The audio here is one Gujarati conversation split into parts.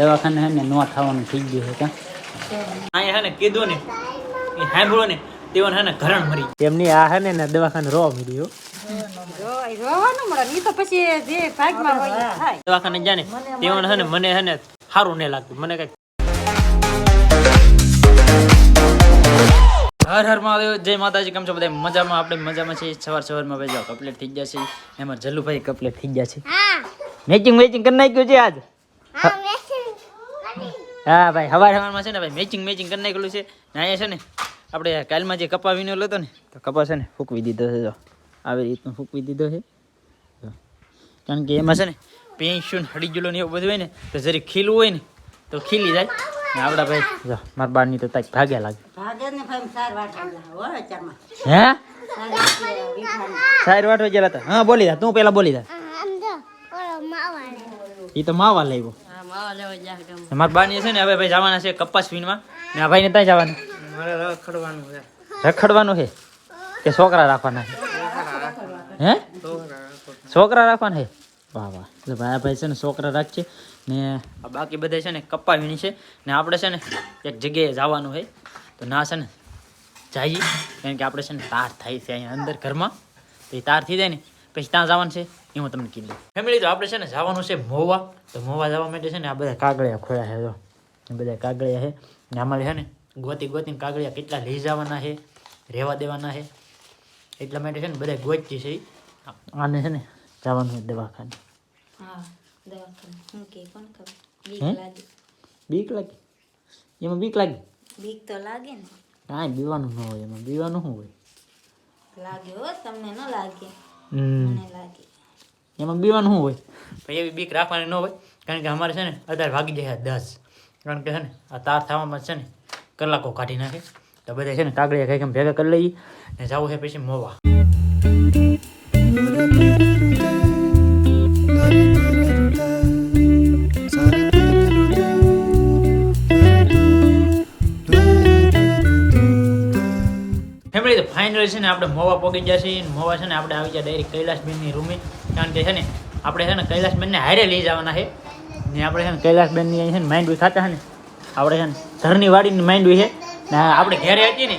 દવાખાને હે ને નો થવાનું થઈ ગયું છે કા? અહીંયા હે ને કીધું ને એ સાંભળો ને તેઓને હે ને ઘરણ મરી એમની આ હે ને દવાખાને રો મરી રોવાનું મળે ઈ તો પછી જે ભાગમાં હોય એ થાય દવાખાને જાને તેઓને હે ને મને હે ને સારું નહીં લાગતું. મને કઈ હર હર મહાદેવ જય માતાજી કેમ છો બધા? મજામાં? આપણે મજામાં છીએ. સવાર સવારમાં ભાઈ જાઓ કપલેટ થઈ ગયા છે. એમાં જલ્લુભાઈ કપલેટ થઈ ગયા છે. મેચિંગ મેચિંગ કરી નાખ્યું છે આજ? હા ભાઈ હવાર હવારમાં છે ને ભાઈ મેચિંગ મેચિંગ કરી નાખેલું છે. ને અહીંયા છે ને આપણે કાલમાં જે કપા વીણેલો હતો ને તો કપા છે ને ફૂકવી દીધો છે જો. આવી રીતનું ફૂકવી દીધો છે. કારણ કે એમાં છે ને પેન્શન હળી ગયેલો ને એવું બધું હોય ને તો જરી ખીલવું હોય ને તો ખીલી જાય. ને આપણા ભાઈ જો મારા બારની તો તાક ભાગ્યા લાગે. ભાગે ચારમાં હે સાર વાટવા. ગયેલા હતા. હા બોલી દા તું પેલા બોલી દા એ તો માવા લેવા મારા બાની છે ને હવે ભાઈ જવાના છે કપાસ વીણવા. ને આ ભાઈને ત્યાં જવાનું. મારે રખડવાનું છે. રખડવાનું છે? કે છોકરા રાખવાના છે? હે? છોકરા રાખવાના છે? વાહ વાહ. એટલે ભાઈ ભાઈ છે ને છોકરા રાખશે ને આ બાકી બધા છે ને કપ્પા વીણી છે. ને આપણે છે ને એક જગ્યાએ જવાનું છે. તો ના છે ને જઈએ. કારણ કે આપણે છે ને તાર થાય છે અહીંયા અંદર ઘરમાં. તો એ તાર થઈ જાય ને પછી ત્યાં જવાનું છે. એ હું તમને કીધું. ફેમિલી તો આપણે છે ને જવાનું છે મોવા. તો મોવા જવા માટે છે ને આ બધા કાગળિયા ખોયા છે જો. એ બધા કાગળિયા છે. ને અમારે છે ને ગોતી ગોતીને કાગળિયા કેટલા લઈ જવાના છે રહેવા દેવાના છે. એટલા માટે છે ને બધા ગોચી છે આને છે ને જવાનું છે દવાખાને. બીક લાગી. એમાં બીક લાગી? બીક તો લાગે ને. કાંઈ બીવાનું ન હોય એમાં. બીવાનું શું હોય? લાગે હો તમને ન લાગે. મને લાગે. એમાં બીવાનું શું હોય? ભાઈ, એવી બીક રાખવાની ન હોય, કારણ કે અમારે છે ને અત્યારે ભાગી જાય દસ. કારણ કે છે ને, આ તાર થવામાં છે ને કલાકો કાઢી નાખે. તો બધા છે ને કાગળિયા એમ ભેગા કરી લઈએ ને જવું છે પછી મોવા. ફેમિલી તો ફાઇનલ છે ને આપણે મોવા પોગી છીએ મોવા છે ને આપણે આવી ગયા ડાયરેક્ટ કૈલાસબેનની રૂમે. કારણ કે છે ને આપણે છે ને કૈલાસબેનને હારે લઈ જવાના છે. ને આપણે છે ને કૈલાસબેનની અહીં છે ને માંડવી ખાતા છે ને આપણે છે ને ઘરની વાડીની માંડવી છે. ને આપણે ઘેરે હતી ને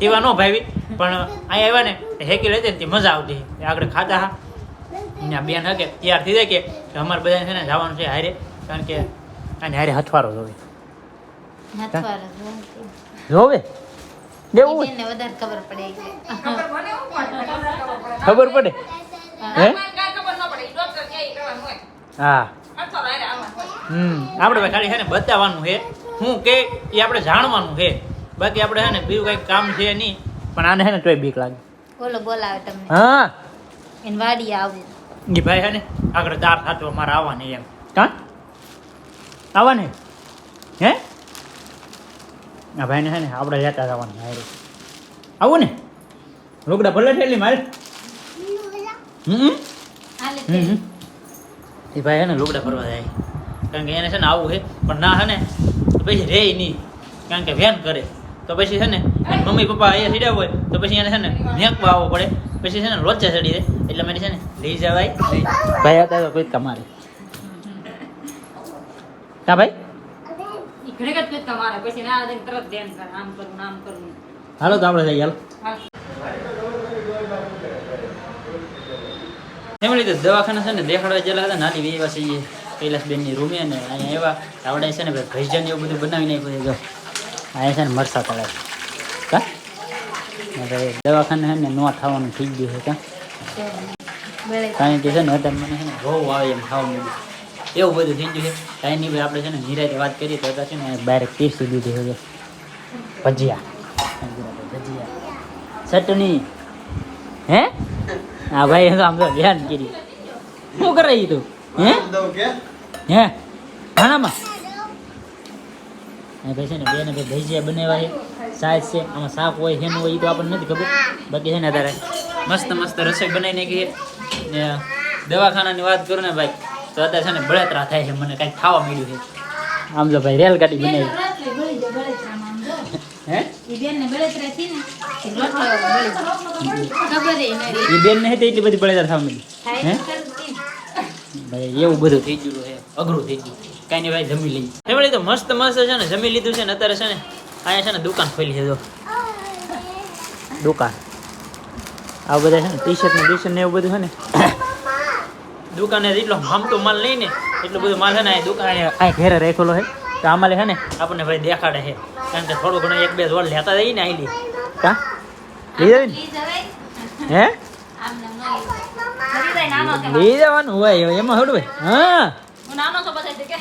તેવા ન ભાવી. પણ અહીંયા આવ્યા ને હેકી લેતી ને તે મજા આવતી. આગળ ખાતા હા ને આ બેન હકે તૈયાર થઈ જાય કે અમારે બધાને છે ને જવાનું છે હારે. કારણ કે અને હારે હથવારો જોવે. જોવે. દેવું હોય? એને વધારે ખબર પડે ખબર પડે હે? હા. હમ. આપણે ખાલી છે ને બતાવવાનું છે. હું કે એ આપણે જાણવાનું છે. બાકી આપણે છે ને બીજું કંઈક કામ છે નહીં. પણ આને છે ને તોય બીક લાગે. બોલો બોલાવે તમને. હા. એને વાડી આવું. એ ભાઈ છે ને આગળ દાર સાચવા મારે આવવાની એમ. કા? આવવાની? હે? આ ભાઈને છે ને આપણે લેતા જવાનું હારે. આવું ને? રોકડા ભલે થયેલી મારે. હમ હમ. હમ. એ ભાઈ હે ને લુગડા ફરવા જાય. કારણ કે એને છે ને આવું છે પણ ના હે ને તો પછી રે નહીં. કારણ કે વેન કરે. તો પછી છે ને મમ્મી પપ્પા અહીંયા સીડ્યા હોય તો પછી એને છે ને મેકવા આવવો પડે. પછી છે ને લોચા ચડી દે એટલે મને છે ને લઈ જવાય. ભાઈ હતા તો કોઈ તમારે. કા ભાઈ? ઈ ઘડીક જ તમારે. પછી ના તરત ધ્યાન કર. આમ કરું આમ કરું હાલો તો આપણે જઈએ હાલો. એમ લીધે દવાખાના છે ને દેખાડવા જેલા હતા, નાની છે એ કૈલાસબેનની રૂમે ને અહીંયા એવા આવડે છે ને ભૈજન એવું બધું બનાવી નાખ્યું જો અહીંયા છે ને મરસા તળે દવાખાને છે ને ન થવાનું થઈ ગયું છે, કા? કારણ કે છે ને અત્યારે મને છે ને બહુ આવે એમ ખાવા મળ્યું એવું બધું થઈ ગયું છે. કાંઈ નહીં ભાઈ, આપણે છે ને નિરાતે વાત કરીએ તો છે ને બહાર પીસી દીધી છે ભજીયા. ભજીયા. ચટણી. હે? હા ભાઈ એ તો આમ તો ધ્યાન કરી. શું કરે ઈ તું? હે? હે? ખાણામાં હા ભાઈ છે ને બેને ભાઈ ભજીયા બનાવ્યા છે. સાઈઝ છે આમાં શાક હોય હેનું હોય એ તો આપણને નથી ખબર. બાકી છે ને અત્યારે મસ્ત મસ્ત રસોઈ બનાવીને કહીએ ને દવાખાનાની વાત કરું ને ભાઈ તો અત્યારે છે ને બળતરા થાય છે મને કાંઈક ખાવા મળ્યું છે. આમ જો ભાઈ રેલગાડી બનાવી. હે બેન ને બળતરા થી ને રોટલો બળી ખબર એટલી બધી બળતરા થવા મળી હે તો. ભાઈ એવું બધું થઈ ગયું છે. અઘરું થઈ ગયું. કાંઈ નહીં ભાઈ જમી લઈ ફેમિલી તો મસ્ત મસ્ત છે ને જમી લીધું છે ને અત્યારે છે ને અહીંયા છે ને દુકાન ખોલી છે જો. દુકાન. આ બધા છે ને ટી શર્ટ ને ટી શર્ટ ને એવું બધું છે ને. દુકાને એટલો હમતો માલ લઈ ને એટલો બધો માલ છે ને દુકાન અહીંયા અહીં ઘેરે રાખેલો છે. તો આમાં છે ને આપણને ભાઈ દેખાડે છે. કારણ કે થોડું ઘણું એક બે જોડ લેતા જઈએ ને અહીં કા? લઈ જાય જવાય હે? આમ નામ ન લઈ જાય જવાનું હોય એમાં ભાઈ હા. હું નાનો તો બધા કે.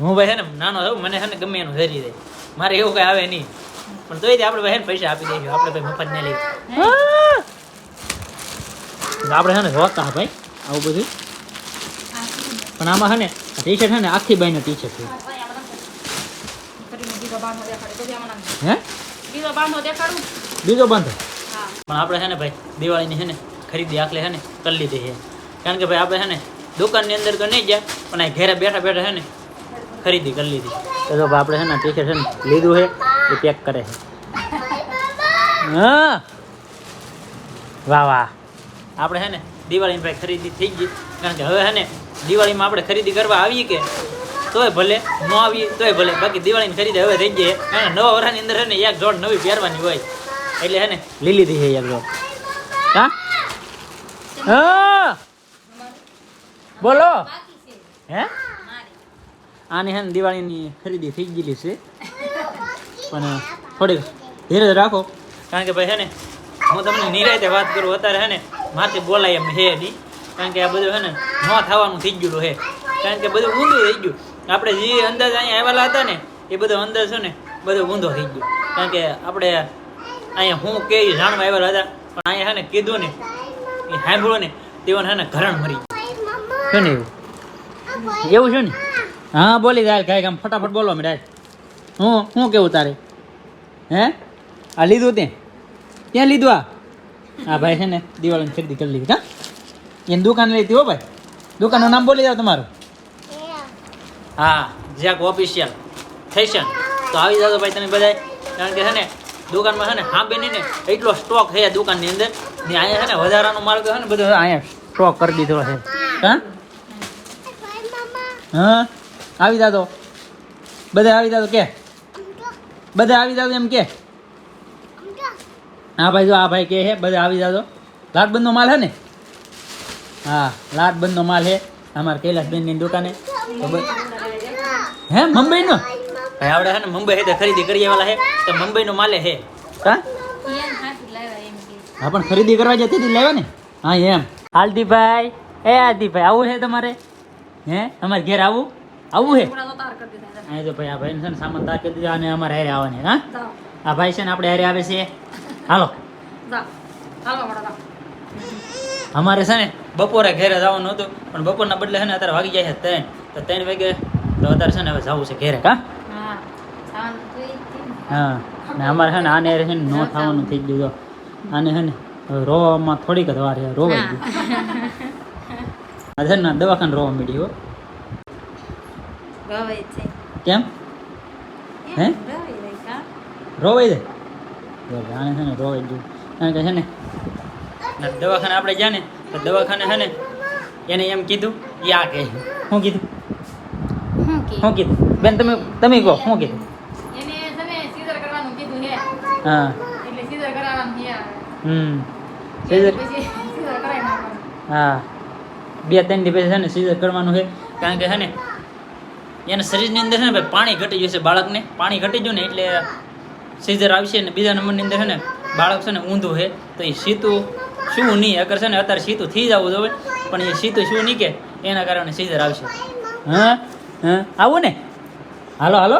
હું ભાઈ છે ને નાનો છું મને છે ને ગમે એનું ધરી દે મારે એવું કઈ આવે નહીં. પણ તોય આપણે ભાઈ પૈસા આપી દઈશું. આપણે ભાઈ મફત ને લઈ આપણે છે ને રોતા ભાઈ આવું બધું. પણ આમાં છે ને ટી શર્ટ છે ને આખી બાઈનો ટી શર્ટ છે બીજો બાંધો દેખાડે તો આમાં નાખ. હે? બીજો બાંધો દેખાડું? બીજો બાંધો? પણ આપણે છે ને ભાઈ દિવાળીની છે ને ખરીદી આખલે છે ને કરી લીધી છે. કારણ કે ભાઈ આપણે છે ને દુકાનની અંદર તો નહીં ગયા પણ આ ઘરે બેઠા બેઠા છે ને ખરીદી કરી લીધી. તો જો ભાઈ આપણે છે ને ટી છે ને લીધું છે એ પેક કરે છે. હા. વાહ વાહ. આપણે છે ને દિવાળીની ભાઈ ખરીદી થઈ ગઈ. કારણ કે હવે છે ને દિવાળીમાં આપણે ખરીદી કરવા આવીએ કે તોય ભલે, ન આવીએ, તોય ભલે. બાકી દિવાળીની ખરીદી હવે થઈ ગઈ અને નવા વર્ષની અંદર છે ને, એક જોડ નવી પહેરવાની હોય. એટલે હે ને લઈ લીધી છે એક જોડ. હા? હા? બોલો. હે? આની હે ને દિવાળીની ખરીદી થઈ ગયેલી છે. પણ થોડીક ધીરજ રાખો. કારણ કે ભાઈ હે ને, હું તમને નિરાયતે વાત કરું, અત્યારે હે ને માથે બોલાય એમ હે નહીં. કારણ કે આ બધું હે ને, ન થવાનું થઈ ગયેલું હે કારણ કે બધું ઊંધું થઈ ગયું. આપણે જે અંદાજ અહીંયા આવેલા હતા ને, એ બધો અંદાજ છે ને, બધો ઊંધો થઈ ગયો. કારણ કે આપણે અહીંયા હું કે જાણવા આવેલા હતા, પણ અહીંયા છે ને કીધું ને, એ સાંભળો ને, તેઓને છે ને ઘરણ મરી ગયું. છે ને એવું? એવું છે ને? હા, બોલી જાય કાંઈક આમ ફટાફટ બોલો મેં હું શું કેવું તારે? હે? આ લીધું તે? ક્યાં લીધું આ? હા ભાઈ છે ને દિવાળીની ખરીદી કરી લીધી, હા? એની દુકાન લીધી હો ભાઈ. દુકાનનું નામ બોલી જાવ તમારું. હા જેક ઓફિશિયલ ફેશન તો આવી જાજો ભાઈ તમે બધા કારણ કે છે ને, દુકાનમાં છે ને હા બેની ને એટલો સ્ટોક છે દુકાનની અંદર. ને અહીંયા છે ને વધારાનો માલ છે ને બધો અહીંયા સ્ટોક કરી દીધો છે. હા? હા? આવી જાતો બધા આવી જાતો કે. બધા આવી જાતો એમ કે. હા ભાઈ, જો આ ભાઈ કે છે બધા આવી જાતો લાટબંધનો માલ છે ને? હા લાટબંધનો માલ હે અમારા કૈલાસબેનની દુકાને. તો બ- મુંબઈ નો ભાઈ આપણે છે ને મુંબઈ હેતે ખરીદી કરી વાળા હે. તો મુંબઈ નો માલે હે. હા હા પણ ખરીદી કરવા જતી હતી લેવા ને? હા એમ. હાલદીભાઈ એ હાલદીભાઈ આવું છે તમારે? હે અમારે ઘેર આવું? આવું છે. હા તો ભાઈ આ ભાઈ છે ને સામાન તાર કરી દીધા અને અમારે હારે આવવાની હા? આ ભાઈ છે ને આપણે હારે આવે છે. હાલો. અમારે છે ને બપોરે ઘરે જવાનું હતું પણ બપોરના બદલે છે ને અત્યારે વાગી જાય છે ત્રણ. તો ત્રણ વાગે તો અત્યારે છે ને હવે જવું છે ઘેરે કા? હા ને. અમારે છે ને આને છે ને ન થવાનું થઈ ગયું આને છે ને રોવામાં થોડીક જ વાર છે રોવાઈ ગયું. આ છે ને દવાખાને રોવા હો. કેમ? હે? કા? રોવાઈ દે આને છે ને રોવાઈ ગયું. કારણ કે છે ને દવાખાને આપણે ગયા ને તો દવાખાને છે ને એને એમ કીધું યા કહે શું કીધું કે? શું કીધું? બેન તમે તમે કહો શું કીધું? હે. હમ. સીઝર હા. બે ત્રણ દિવસ છે ને સીઝર કરવાનું છે કારણ કે છે ને એના શરીરની અંદર છે ને ભાઈ પાણી ઘટી જશે બાળકને. પાણી ઘટી ગયું ને એટલે સીઝર આવશે ને બીજા નંબરની અંદર છે ને બાળક છે ને ઊંધું છે તો એ સીતું શું નહીં. અગર છે ને અત્યારે સીતું થઈ જવું જોઈએ પણ એ સીતું શું નહીં કે એના કારણે સીઝર આવશે. હા? હા? આવું ને. હાલો હાલો.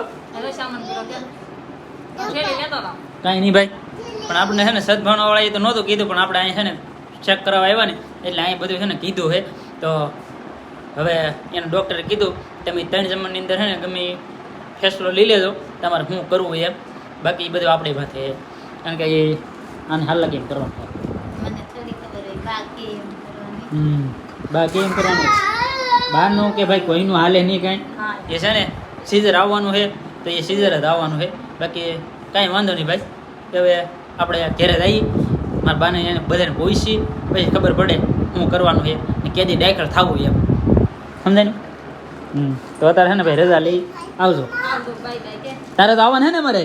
કાંઈ નહીં ભાઈ. પણ આપણે છે ને સદભાવનાવાળાએ તો નહોતું કીધું પણ આપણે અહીંયા છે ને ચેક કરાવવા આવ્યા ને એટલે અહીં બધું છે ને કીધું છે. તો હવે એને ડૉક્ટરે કીધું તમે ત્રણ જમણની અંદર છે ને ગમે એ ફેસલો લઈ લેજો તમારે શું કરવું એમ. બાકી એ બધું આપણી પાસે કારણ કે એ આને હાલ લગી એમ કરવાનું. બાકી એમ કરવાની? બહારનું કે ભાઈ કોઈનું હાલે નહીં કાંઈ? એ છે ને સીઝર આવવાનું છે તો એ સીઝર જ આવવાનું છે. બાકી કાંઈ વાંધો નહીં ભાઈ. હવે આપણે ઘરે જઈએ મારા બાને એને બધાને પૂછી પછી ખબર પડે શું કરવાનું છે. ને કેદી ડાયકર થવું એમ. સમજાય ને હમ. તો અત્યારે છે ને ભાઈ રજા લઈ આવજો. તારે તો આવવાનું છે ને મારે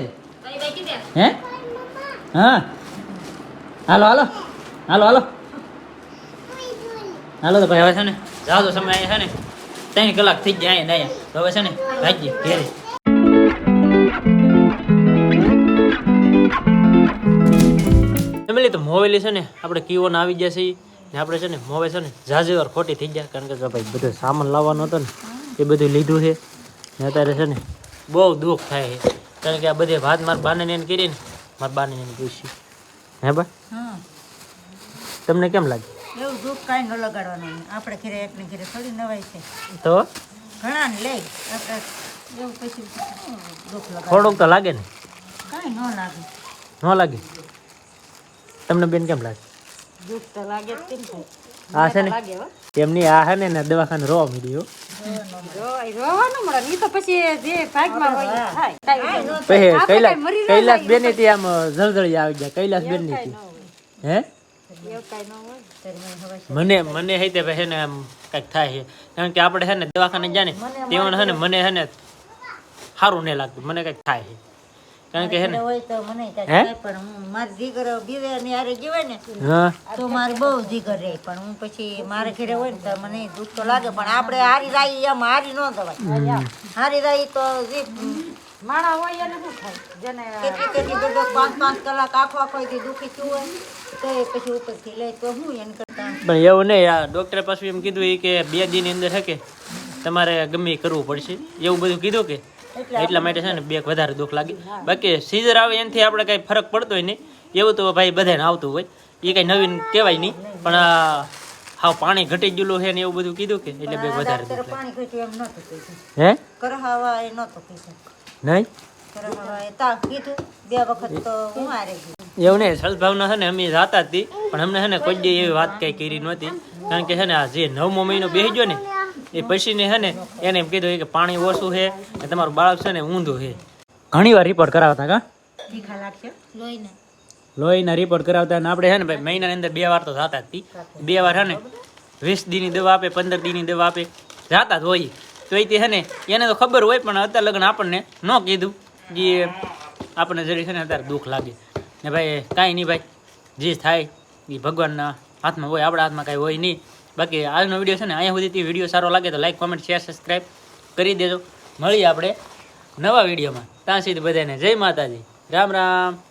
હે? હા. હાલો હાલો. હાલો હાલો. હાલો તો ભાઈ હવે છે ને જાજો સમય અહીંયા છે ને ત્રણ કલાક થઈ જાય અહીંયા ને અહીંયા. તો હવે છે ને ભાગીએ ઘેરે. ફેમિલી તો મોવેલી છે ને આપણે કીવોને આવી ગયા છીએ. ને આપણે છે ને મોવે છે ને ઝાઝી વાર ખોટી થઈ ગયા. કારણ કે ભાઈ બધો સામાન લાવવાનો હતો ને એ બધું લીધું છે. ને અત્યારે છે ને બહુ દુઃખ થાય છે. કારણ કે આ બધી વાત મારા બાને ને કરી ને મારા બાને એને પૂછ્યું. હે બા તમને કેમ લાગે એવું દુઃખ કાંઈ ન લગાડવાનું આપણે ઘરે એકને ઘરે થોડી નવાય છે. તો? ઘણા ને લઈ આપણે એવું પછી દુઃખ લગાડ થોડુંક તો લાગે ને. કાંઈ ન લાગે. ન લાગે? તમને બેન કેમ લાગે? દુઃખ તો લાગે જ કેમ થાય આ છે ને એમની આ છે ને ને દવાખાને રોવા મળ્યું કૈલાસ ન. બેનથી આમ જળજળી આવી ગયા. કૈલાસ બેનની હે? મને મને હે તે ભાઈ ને આમ કંઈક થાય છે. કારણ કે આપણે છે ને દવાખાને જાય ને તેમાં છે ને મને છે ને સારું નહીં લાગતું. મને કંઈક થાય છે. કારણ કે હે ને હોય તો મને હે? પણ હું મારી દીકરો બીવે ને હારે જીવે ને હા. તો મારે બહુ જીગર રહે. પણ હું પછી મારે ઘરે હોય ને તો મને દુઃખ તો લાગે પણ આપણે હારી રાઈ એમ હારી ન દવાય. હારી રાઈ તો માણા હોય એને શું થાય? જેને કેટલી કેટલી ગડો પાંચ પાંચ કલાક આખો આખો દી દુખી થયું હોય તો પછી ઉપરથી લે. તો હું એને કરતા? પણ એવું નહીં આ ડૉક્ટરે પાછું એમ કીધું એ કે બે દિનની અંદર છે કે તમારે ગમે કરવું પડશે. એવું બધું કીધું કે એટલા માટે છે ને બે વધારે દુઃખ લાગે. બાકી સીઝર આવે એનાથી આપણે કાંઈ ફરક પડતો નહીં. એવું તો ભાઈ બધાને આવતું હોય. એ કાંઈ નવીન કહેવાય નહીં પણ હાવ પાણી ઘટી ગયેલું છે ને એવું બધું કીધું કે એટલે બે વધારે દુઃખ લાગે. હે? કરહાવા એ નહોતો કીધું. નહીં? એવું નહીં, સદભાવના છે ને, અમે જાતા હતી પણ અમને છે ને કોઈ દી એવી વાત કઈ કરી નહોતી. કારણ કે છે ને, આ જે નવમો મહિનો બેસી ગયો ને, એ પછીને છે ને, એને એમ કીધું કે પાણી ઓછું છે અને તમારું બાળક છે ને ઊંધું છે. ઘણી વાર રિપોર્ટ કરાવતા કા? લોહીને રિપોર્ટ કરાવતા અને આપણે છે ને ભાઈ મહિનાની અંદર બે વાર તો જાતા હતી બે વાર છે ને, વીસ દીની દવા આપે, પંદર દીની દવા આપે. જાતા જ હોય. તો એ છે ને, એને તો ખબર હોય પણ અત્યારે લગ્ન આપણને ન કીધું. જે આપણને જરી છે ને અત્યારે દુઃખ લાગે. ને ભાઈ, કાંઈ નહીં ભાઈ, જે થાય એ ભગવાનના હાથમાં હોય, આપણા હાથમાં કાંઈ હોય નહીં. બાકી આજનો વીડિયો છે ને, અહીંયા સુધી વીડિયો સારો લાગે તો લાઈક કોમેન્ટ શેર સબસ્ક્રાઈબ કરી દેજો. મળીએ આપણે નવા વિડીયોમાં. ત્યાં સુધી બધાને જય માતાજી. રામ રામ.